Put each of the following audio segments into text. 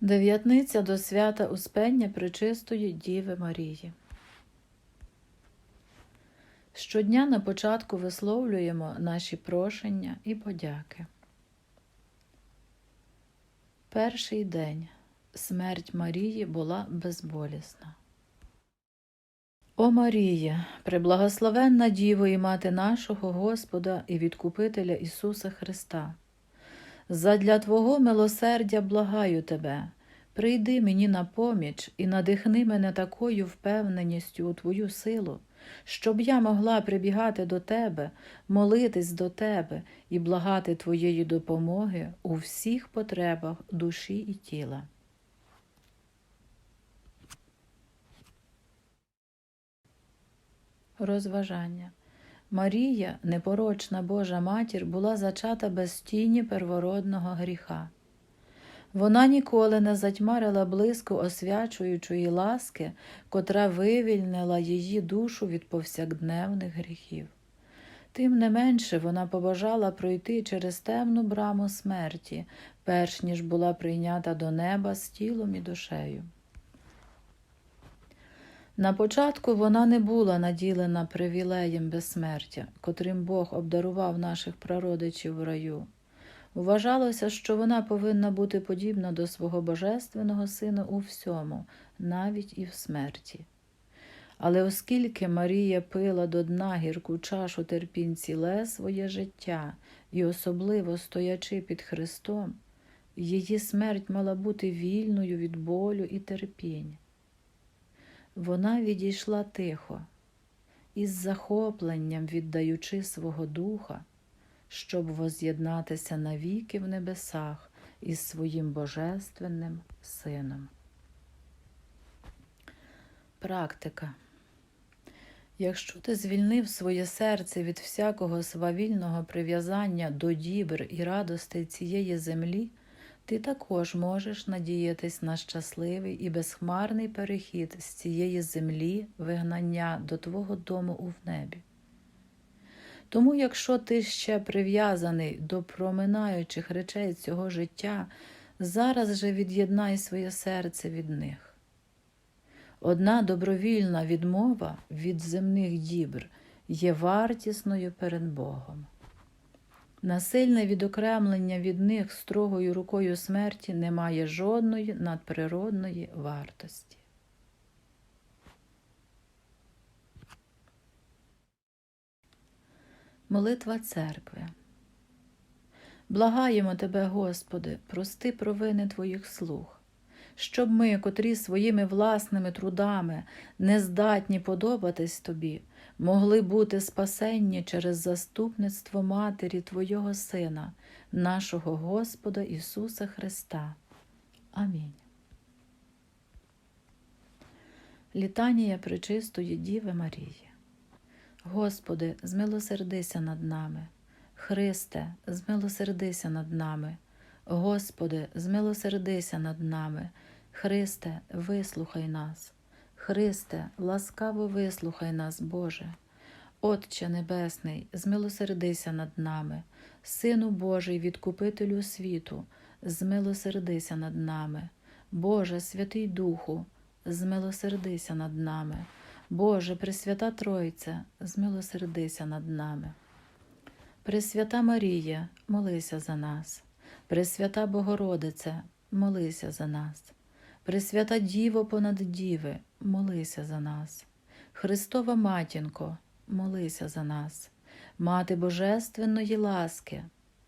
Дев'ятниця до свята Успення Пречистої Діви Марії. Щодня на початку висловлюємо наші прошення і подяки. Перший день смерть Марії була безболісна. О Марія, преблагословенна Діво і мати нашого Господа і Відкупителя Ісуса Христа. Задля Твого милосердя благаю Тебе, прийди мені на поміч і надихни мене такою впевненістю у Твою силу, щоб я могла прибігати до Тебе, молитись до Тебе і благати Твоєї допомоги у всіх потребах душі і тіла. Розважання. Марія, непорочна Божа матір, була зачата без тіні первородного гріха. Вона ніколи не затьмарила блиску освячуючої ласки, котра вивільнила її душу від повсякдневних гріхів. Тим не менше вона побажала пройти через темну браму смерті, перш ніж була прийнята до неба з тілом і душею. На початку вона не була наділена привілеєм безсмертя, котрим Бог обдарував наших прародичів в раю. Вважалося, що вона повинна бути подібна до свого божественного сина у всьому, навіть і в смерті. Але оскільки Марія пила до дна гірку чашу терпінь ціле своє життя і особливо стоячи під Христом, її смерть мала бути вільною від болю і терпінь. Вона відійшла тихо, із захопленням віддаючи свого духа, щоб воз'єднатися навіки в небесах із своїм Божественним Сином. Практика. Якщо ти звільнив своє серце від всякого свавільного прив'язання до дібр і радостей цієї землі, ти також можеш надіятись на щасливий і безхмарний перехід з цієї землі вигнання до твого дому у небі. Тому, якщо ти ще прив'язаний до проминаючих речей цього життя, зараз же від'єднай своє серце від них. Одна добровільна відмова від земних дібр є вартісною перед Богом. Насильне відокремлення від них строгою рукою смерті не має жодної надприродної вартості. Молитва церкви. Благаємо Тебе, Господи, прости провини Твоїх слуг, щоб ми, котрі своїми власними трудами не здатні подобатись Тобі, могли бути спасенні через заступництво Матері Твого Сина, нашого Господа Ісуса Христа. Амінь. Літанія Пречистої Діви Марії. Господи, змилосердися над нами. Христе, змилосердися над нами. Господи, змилосердися над нами. Христе, вислухай нас. Христе, ласкаво вислухай нас, Боже. Отче Небесний, змилосердися над нами, Сину Божий, відкупителю світу, змилосердися над нами. Боже, Святий Духу, змилосердися над нами. Боже, Пресвята Тройця, змилосердися над нами. Пресвята Марія, молися за нас. Пресвята Богородице, молися за нас. Пресвята Діво понад діви, молися за нас. Христова Матінко, молися за нас. Мати Божественної ласки,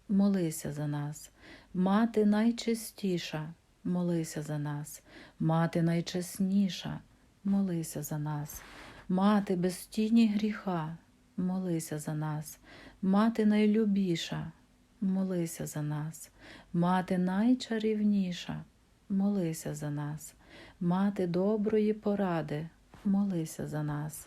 молися за нас. Мати найчистіша, молися за нас. Мати найчесніша, молися за нас. Мати без тіні гріха, молися за нас. Мати найлюбіша, молися за нас. Мати найчарівніша, молися за нас. Мати доброї поради, молися за нас.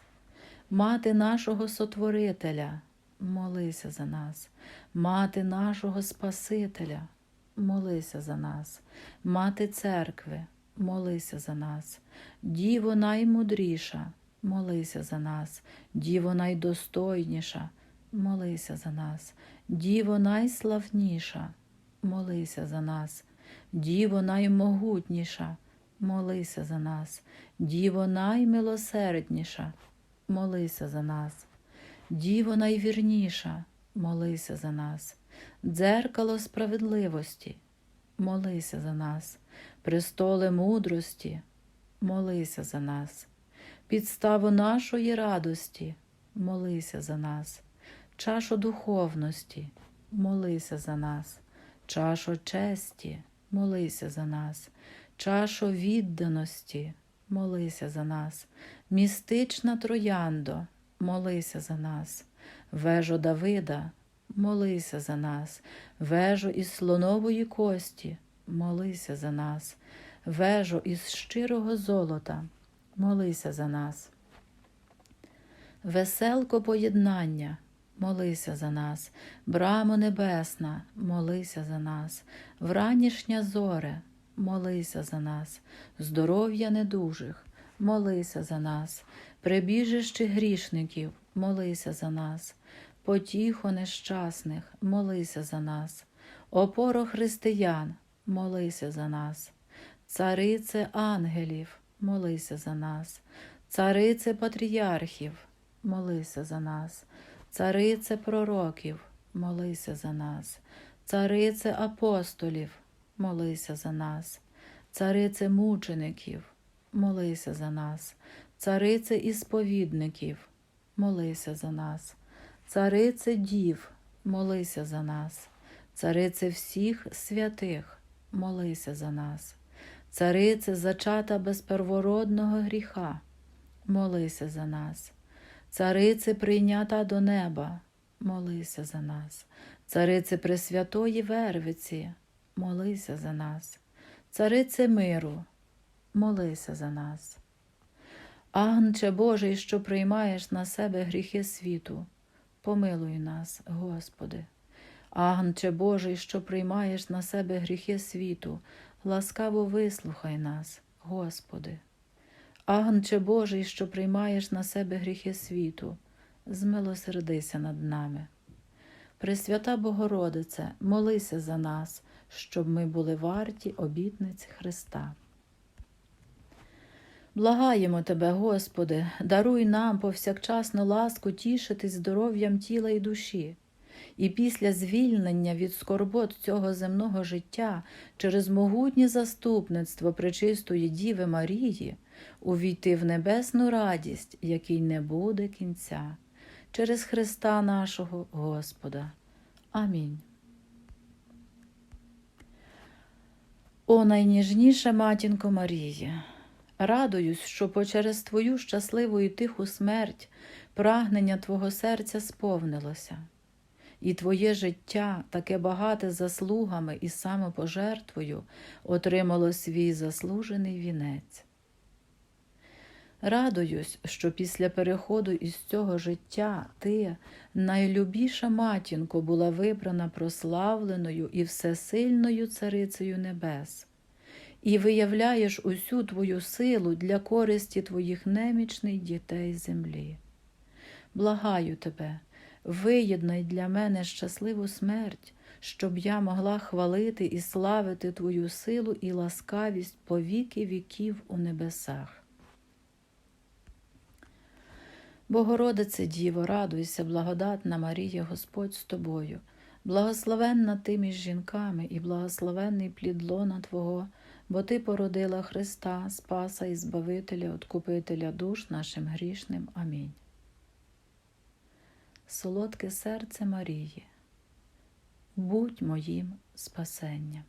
Мати нашого Сотворителя, молися за нас. Мати нашого Спасителя, молися за нас. Мати церкви, молися за нас. Діво наймудріша, молися за нас. Діво найдостойніша, молися за нас. Діво найславніша, молися за нас. Діво наймогутніша, молися за нас, Діво наймилосердніша, молися за нас, Діво найвірніша, молися за нас, дзеркало справедливості, молися за нас, престоле мудрості, молися за нас, підставу нашої радості, молися за нас, чашу духовності, молися за нас, чашу честі, молися за нас, чашу відданості, молися за нас, містична трояндо, молися за нас, вежо Давида, молися за нас, вежо із слонової кості, молися за нас, вежо із щирого золота, молися за нас. Веселко поєднання, молися за нас, брамо небесна, молися за нас, вранішня зоре, молися за нас, здоров'я недужих, молися за нас, прибіжище грішників, молися за нас, потіхо нещасних, молися за нас, опоро християн, молися за нас, царице ангелів, молися за нас, царице патріархів, молися за нас, царице пророків, молися за нас, царице апостолів, молися за нас, царице мучеників, молися за нас, царице ісповідників, молися за нас, царице дів, молися за нас, царице всіх святих, молися за нас, царице зачата без первородного гріха, молися за нас. Царице прийнята до неба, молися за нас, царице Пресвятої Вервиці, молися за нас, царице миру, молися за нас. Агнче Божий, що приймаєш на себе гріхи світу, помилуй нас, Господи. Агнче Божий, що приймаєш на себе гріхи світу, ласкаво вислухай нас, Господи. Агнче Божий, що приймаєш на себе гріхи світу, змилосердися над нами. Пресвята Богородице, молися за нас, щоб ми були варті обітниць Христа. Благаємо Тебе, Господи, даруй нам повсякчасну ласку тішитись здоров'ям тіла і душі, і після звільнення від скорбот цього земного життя через могутнє заступництво Пречистої Діви Марії увійти в небесну радість, якій не буде кінця, через Христа нашого Господа. Амінь. О найніжніша матінко Марії, радуюсь, що почерез Твою щасливу і тиху смерть прагнення Твого серця сповнилося, і Твоє життя, таке багате заслугами і самопожертвою, отримало свій заслужений вінець. Радуюсь, що після переходу із цього життя ти, найлюбіша матінко, була вибрана прославленою і всесильною царицею небес, і виявляєш усю твою силу для користі твоїх немічних дітей землі. Благаю тебе, виєднай для мене щасливу смерть, щоб я могла хвалити і славити Твою силу і ласкавість по віки віків у небесах. Богородице Діво, радуйся, благодатна Марія, Господь з тобою, благословенна ти між жінками і благословенний плід лона Твого, бо Ти породила Христа, Спаса і Збавителя, Откупителя душ нашим грішним. Амінь. Солодке серце Марії, будь моїм спасенням.